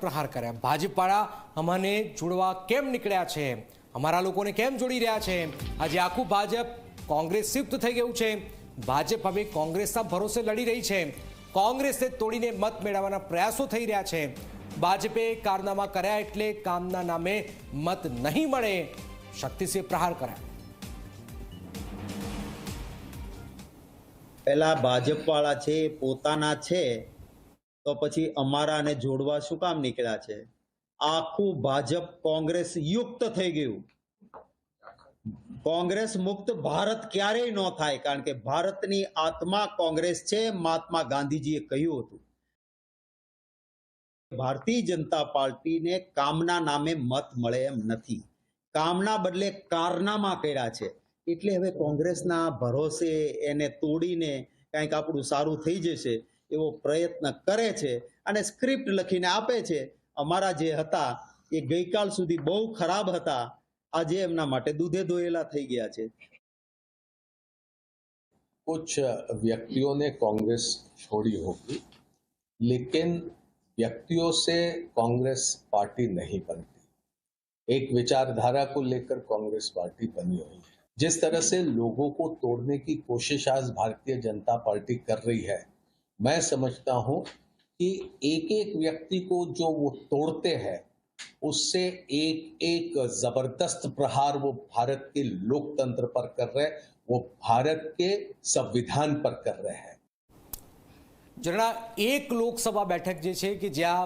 પ્રહાર કર્યા. ભાજપવાળા અમને જોડવા કેમ નીકળ્યા છે? અમારા લોકોને કેમ જોડી રહ્યા છે? આજે આખું ભાજપ કોંગ્રેસ શિફ્ટ થઈ ગયું છે. ભાજપ હવે કોંગ્રેસના ભરોસે લડી રહી છે. કોંગ્રેસને તોડીને મત મેળવવાના પ્રયાસો થઈ રહ્યા છે. ભાજપે કારનામા કર્યા એટલે કામના નામે મત નહીં મળે. શક્તિસિંહ પ્રહાર કર્યા. પહેલા ભાજપવાળા છે, પોતાના છે. તો પછી અમારાને જોડવા શું કામ નીકળ્યા છે? આખું ભાજપ કોંગ્રેસ યુક્ત થઈ ગયું. કોંગ્રેસ મુક્ત ભારત ક્યારેય ન થાય, કારણ કે ભારતની આત્મા કોંગ્રેસ છે, મહાત્મા ગાંધીજીએ કહ્યું હતું. ભારતીય જનતા પાર્ટીને કામના નામે મત મળે એમ નથી. કામના બદલે કારનામા કર્યા છે. એટલે હવે કોંગ્રેસના ભરોસે એને તોડીને કંઈક આપણું સારું થઈ જશે. એવો પ્રયત્ન કરે છે અને સ્ક્રિપ્ટ લખીને આપે છે અમારા જે હતા એ ગઈકાલ સુધી બહુ ખરાબ હતા આજે એમના માટે દૂધે ધોયેલા થઈ ગયા છે कुछ व्यक्तियों ने कांग्रेस छोड़ी होगी लेकिन व्यक्तियों से कांग्रेस पार्टी नहीं बनती एक विचारधारा को लेकर कांग्रेस पार्टी बनी हुई है जिस तरह से लोगों को तोड़ने की कोशिश आज भारतीय जनता पार्टी कर रही है मैं समझता हूं कि एक एक व्यक्ति को जो वो तोड़ते हैं उससे एक एक जबरदस्त प्रहार वो भारत के लोकतंत्र पर कर रहे हैं वो भारत के संविधान पर कर रहे हैं જણા એક લોકસભા બેઠક જે છે કે જ્યાં